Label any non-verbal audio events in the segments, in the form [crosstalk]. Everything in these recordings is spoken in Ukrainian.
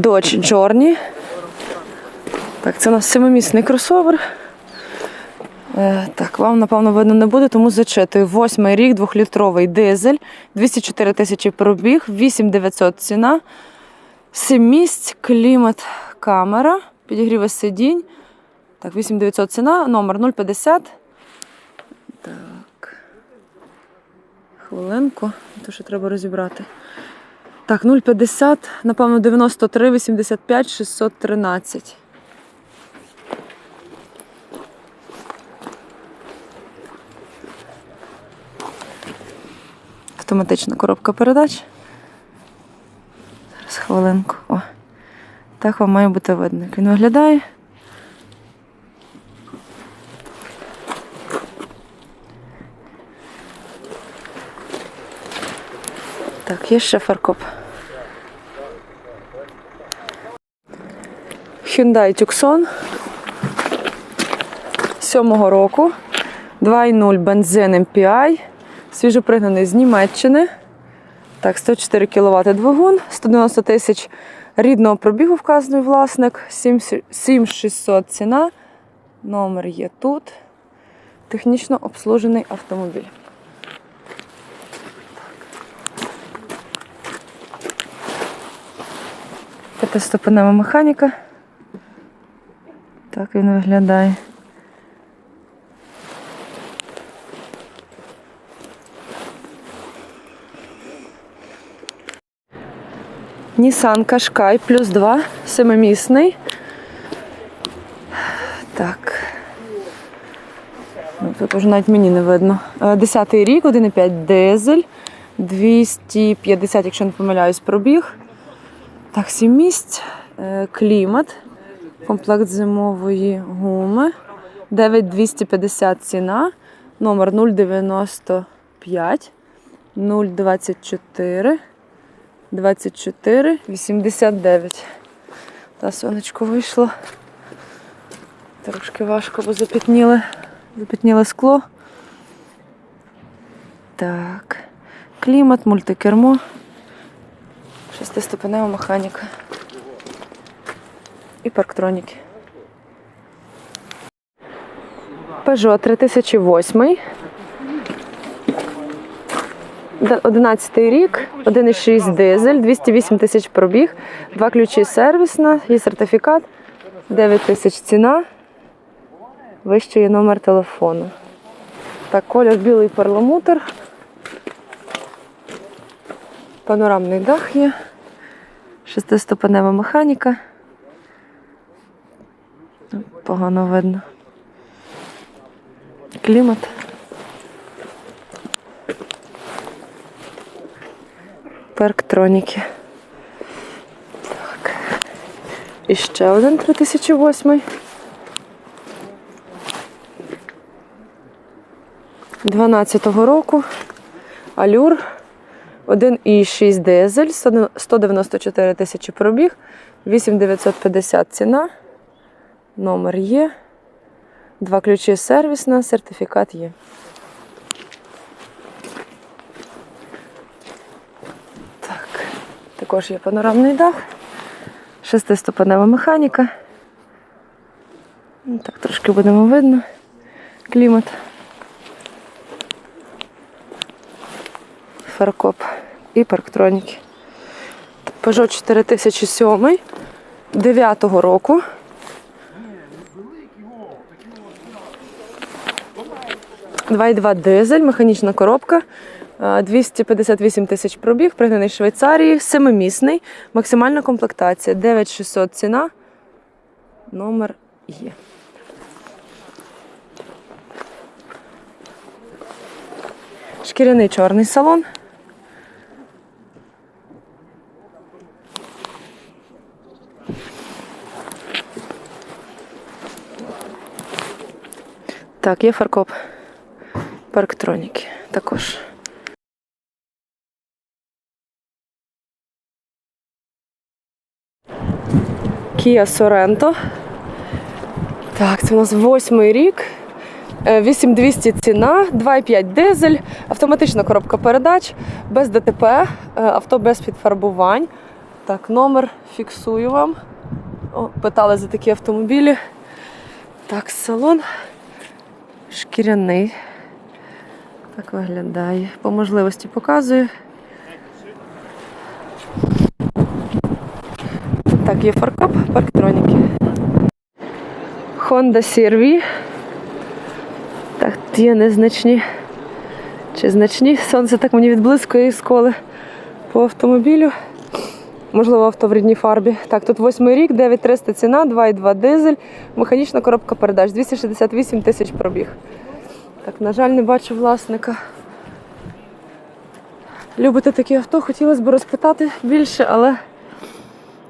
Dodge Journey. Так, це у нас семимісний кросовер. Е, так, вам, напевно, видно не буде, тому зачитую. Восьмий рік, двохлітровий дизель, 204 тисячі пробіг, 8900 ціна, 7 місць, клімат, камера, підігріви сидінь. Так, 8900 ціна, номер 050. Так. Хвилинку, то що треба розібрати. Так, 050, напевно, 93, 85, 613. Автоматична коробка передач. Зараз хвилинку. О. Так вам має бути видно, він виглядає. Так, є ще фаркоп. Hyundai Tucson 7-го року. 2,0 бензин MPI. Свіжопригнаний з Німеччини. Так, 104 кВт двигун, 190 тисяч рідного пробігу вказаний власник, 7600 ціна. Номер є тут. Технічно обслужений автомобіль. П'ятиступенева механіка. Так він виглядає. Nissan Qashqai плюс 2, семимісний. Так. Ну, Тут вже навіть мені не видно. Е, Десятий рік, 1,5 дизель, 250, якщо не помиляюсь, пробіг. Так, 7 місць, Е, клімат, комплект зимової гуми, 9250 ціна, номер 095 024 24 89. Та сонечко вийшло. Трошки важко, бо запітніли, запітніле скло. Так. Клімат, мультикермо. Шестиступенева механіка. І парктроніки. Peugeot 3008. 11 рік, 1,6 дизель, 208 тисяч пробіг, два ключі сервісна, є сертифікат, 9 тисяч ціна. Вище є номер телефону. Так, колір білий перламутр. Панорамний дах є. Шестиступенева механіка. Погано видно. Клімат. Парктроніки. Так. І ще один 3008. 12-го року. Алюр. 1,6 дизель, 194 тисячі пробіг, 8950 ціна. Номер є. Два ключі сервісна, сертифікат є. Так, також є панорамний дах, шестиступенева механіка. Ну, Так, трошки будемо видно. Клімат. Фаркоп і парктроніки. Peugeot 4007 9-го року. Два і два дизель, механічна коробка, е, 258 тисяч пробіг, пригнаний Швейцарії, семимісний, максимальна комплектація, 9600 ціна, номер є. Шкіряний чорний салон. Так, є фаркоп. Парктроніки також. Kia Sorento. Так, це у нас восьмий рік. Е, 8200 ціна, 2,5 дизель, автоматична коробка передач, без ДТП, е, авто без підфарбувань. Так, номер фіксую вам. О, питали за такі автомобілі. Так, салон шкіряний. Так виглядає. По можливості показую. Так, є фаркоп, парктроніки. Honda CR-V. Так, є незначні чи значні. Сонце так мені відблискує із коли по автомобілю. Можливо, авто в рідній фарбі. Так, тут восьмий рік, 9300 ціна, 2,2 дизель, механічна коробка передач, 268 тисяч пробіг. Так, на жаль, не бачу власника. Любите такі авто, хотілося б розпитати більше, але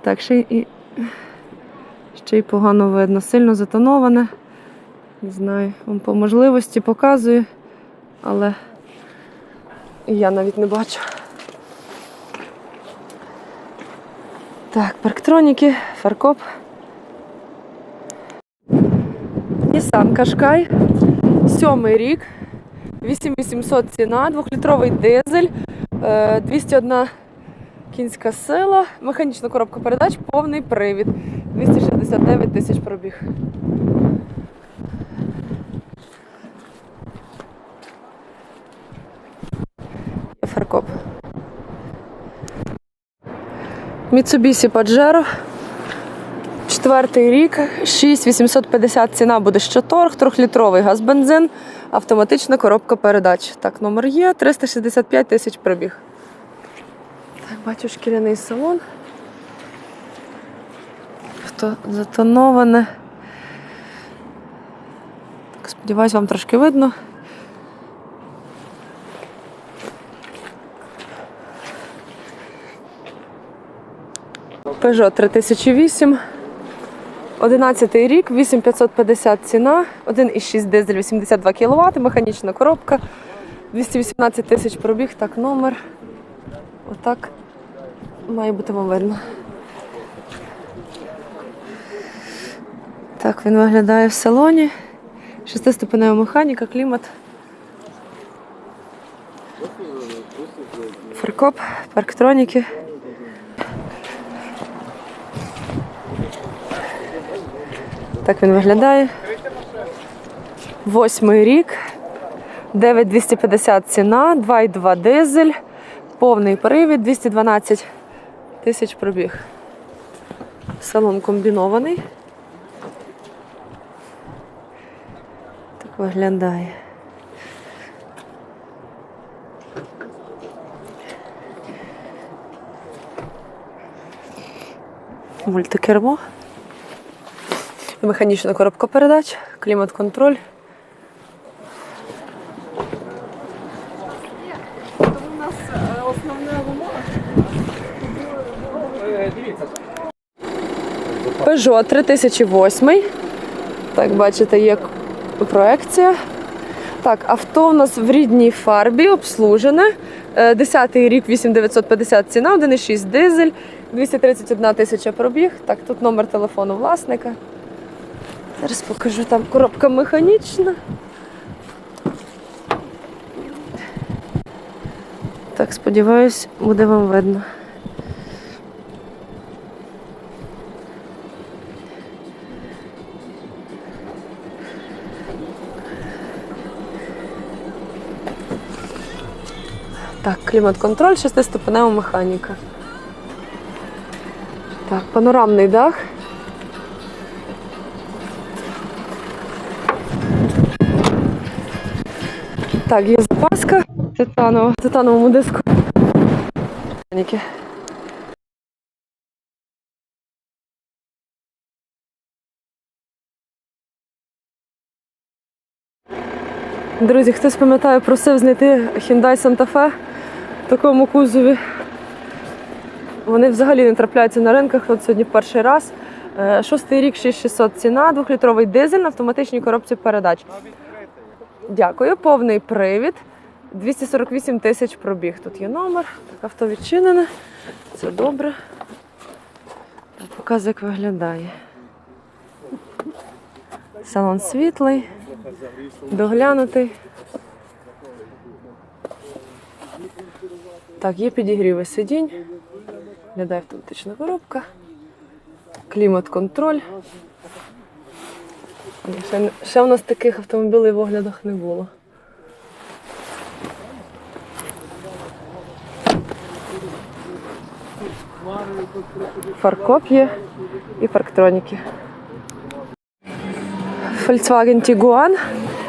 так, ще й, ще й погано видно. Сильно затоноване. Не знаю, вам по можливості показую, але я навіть не бачу. Так, парктроніки, фаркоп. Nissan Qashqai. Сьомий рік. 8800 ціна, двохлітровий дизель, е, 201 кінська сила, механічна коробка передач, повний привід. 269 тисяч пробіг. Фаркоп. Mitsubishi Pajero. Четвертий рік, 6850 ціна буде щоторг, трьохлітровий газ бензин, автоматична коробка передач. Так, номер є, 365 тисяч пробіг. Так, бачу шкіряний салон. Авто затоноване. Так, сподіваюсь, вам трошки видно. Peugeot 3008. 11 рік, 8550 ціна, 1,6 дизель, 82 кВт, механічна коробка, 218 тисяч пробіг, так, номер. Отак має бути вам видно. Так він виглядає в салоні. Шестиступенева механіка, клімат. Фаркоп, парктроніки. Так він виглядає. Восьмий рік. 9250 ціна, 2,2 дизель, повний привід, 212 тисяч пробіг. Салон комбінований. Так виглядає. Мультикермо. Механічна коробка передач, клімат-контроль. Peugeot 3008. Так, бачите, є проекція. Так, авто у нас в рідній фарбі, обслужене. Е, 10-й рік 8950 ціна, 1,6 дизель, 231 тисяча пробіг. Так, тут номер телефону власника. Зараз покажу, там коробка механічна. Так, сподіваюсь, буде вам видно. Так, клімат-контроль, шестиступенева механіка. Так, панорамний дах. Так, є запаска титанова, титановому диску. Друзі, хтось пам'ятає, просив знайти Hyundai Santa Fe в такому кузові. Вони взагалі не трапляються на ринках, от сьогодні перший раз. Е, Шостий рік 6600 ціна, двохлітровий дизель на автоматичній коробці передач. Дякую, повний привід. 248 тисяч пробіг. Тут є номер. Так, авто відчинене. Це добре. Показую, як виглядає. Салон світлий, доглянутий. Так, є підігріви сидінь. Глядає автоматична коробка. Клімат-контроль. Ще, ще у нас таких автомобілей в оглядах не було. Фаркоп і парктроніки. Volkswagen Tiguan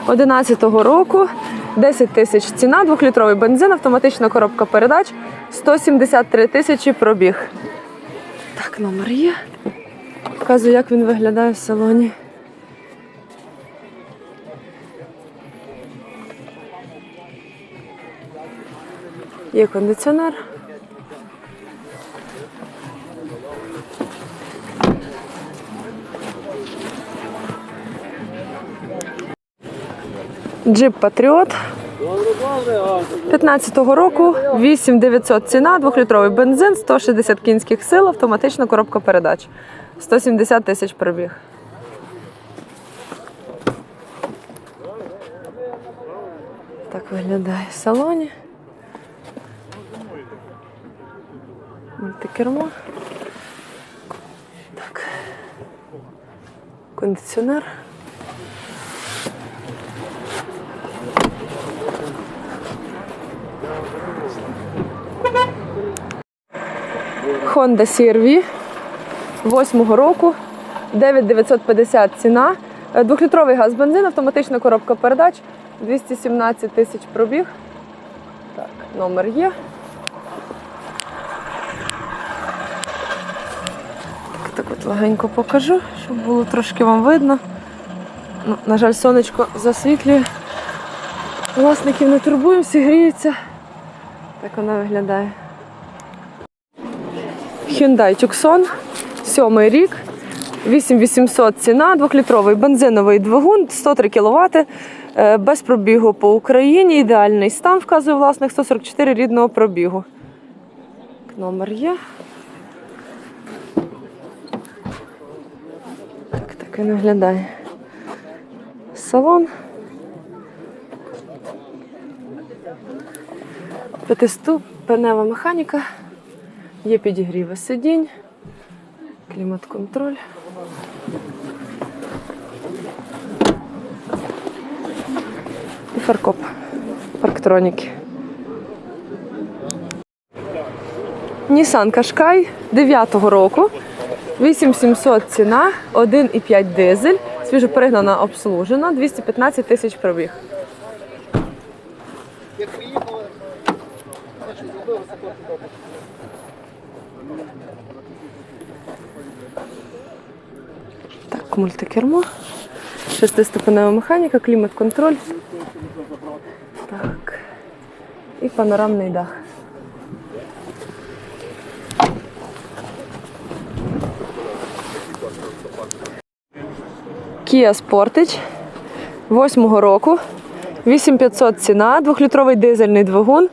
11-го року, 10 тисяч ціна, 2-літровий бензин, автоматична коробка передач, 173 тисячі пробіг. Так, номер є. Показую, як він виглядає в салоні. Є кондиціонер. Джип Патріот 15-го року 8900 ціна, 2-літровий бензин, 160 кінських сил, автоматична коробка передач. 170 тисяч пробіг. Так виглядає в салоні. Мультикермо. Так. Кондиціонер. Honda CR-V 8 року, 9950 ціна, Е, двохлітровий газ бензин, автоматична коробка передач, 217 тисяч пробіг. Так, номер є. Так, так от легенько покажу, щоб було трошки вам видно. Ну, на жаль, сонечко засвітлює. Власників не турбуємо, всі гріються. Так вона виглядає. Hyundai Tucson, сьомий рік, 8800 ціна, двохлітровий бензиновий двигун, 103 кВт, е, без пробігу по Україні, ідеальний стан, вказує власник, 144 рідного пробігу. Номер є. Він виглядає. Салон. П'ятиступенева механіка. Є підігріви сидінь, клімат-контроль. І фаркоп. Парктроніки. Nissan Qashqai 9-го року. 8700 ціна, 1,5 дизель, свіжоперегнана обслужена, 215 тисяч пробіг. Так, мультикермо. Шестиступенева механіка, клімат-контроль. Так. І панорамний дах. Kia Sportage 8 року. 8500 ціна, 2-літровий дизельний двигун.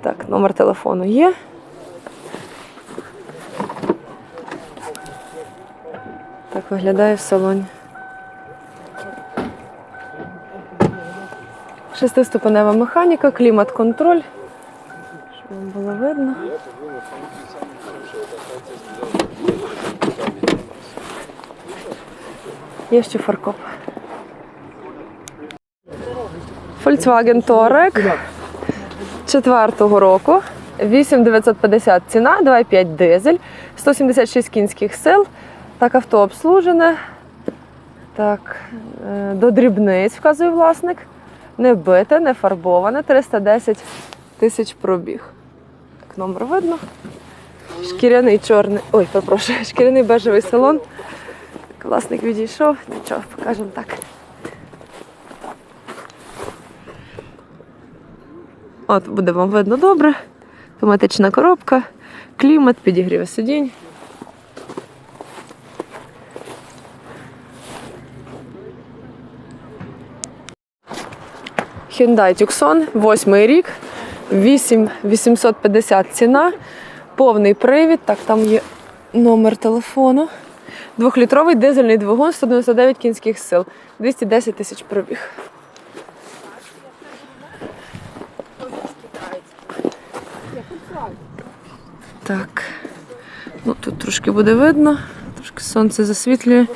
Так, номер телефону є. Так виглядає в салоні. Шестиступенева механіка, клімат-контроль. Щоб вам було видно. Є ще фаркоп. Volkswagen Touareg четвертого року. 8950 ціна, 2,5 дизель, 176 кінських сил. Так, авто обслужене. Так, е, до дрібниць вказує власник. Не бите, не фарбоване, 310 тисяч пробіг. Так, номер видно. Шкіряний чорний. Ой, перепрошую, [laughs] шкіряний бежевий салон. Так, Власник відійшов, нічого, покажемо так. От буде вам видно добре. Автоматична коробка, клімат, підігрів сидінь. Hyundai Tucson, восьмий рік, 8850 ціна, повний привід. Так, там є номер телефону. Двохлітровий дизельний двигун, 199 кінських сил, 210 тисяч пробіг. Так. Ну, тут трошки буде видно, трошки сонце засвітлює.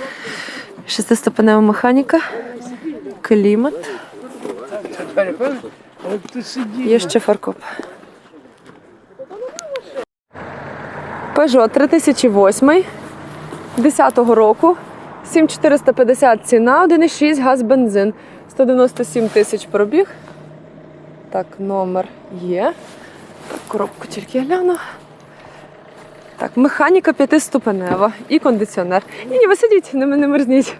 Шестиступенева механіка, клімат. Є ще фаркоп. Peugeot 3008 10-го року. 7450 ціна, 1,6 газ бензин. 197 тисяч пробіг. Так, номер є. Так, коробку тільки гляну. Так, механіка п'ятиступенева і кондиціонер. Ні, ні, ви сидіть, не, не мерзніть.